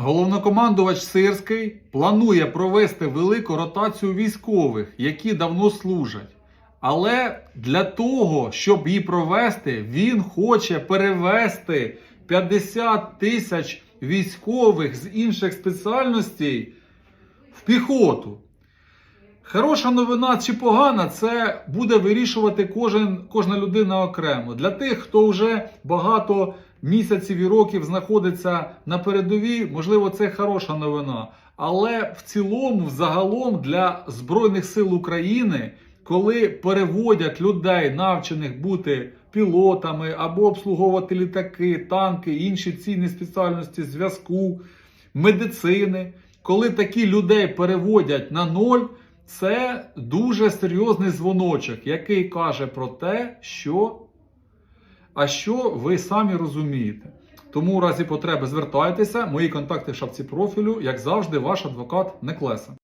Головнокомандувач Сирський планує провести велику ротацію військових, які давно служать. Але для того, щоб її провести, він хоче перевести 50 тисяч військових з інших спеціальностей в піхоту. Хороша новина чи погана, це буде вирішувати кожен, кожна людина окремо. Для тих, хто вже багато місяців і років знаходиться на передовій, можливо, це хороша новина. Але в цілому, взагалом, для Збройних сил України, коли переводять людей, навчених бути пілотами або обслуговувати літаки, танки, інші цінні спеціальності зв'язку, медицини, коли такі людей переводять на ноль, це дуже серйозний дзвоночок, який каже про те, що а що ви самі розумієте. Тому у разі потреби звертайтеся. Мої контакти в шапці профілю, як завжди, ваш адвокат Неклеса.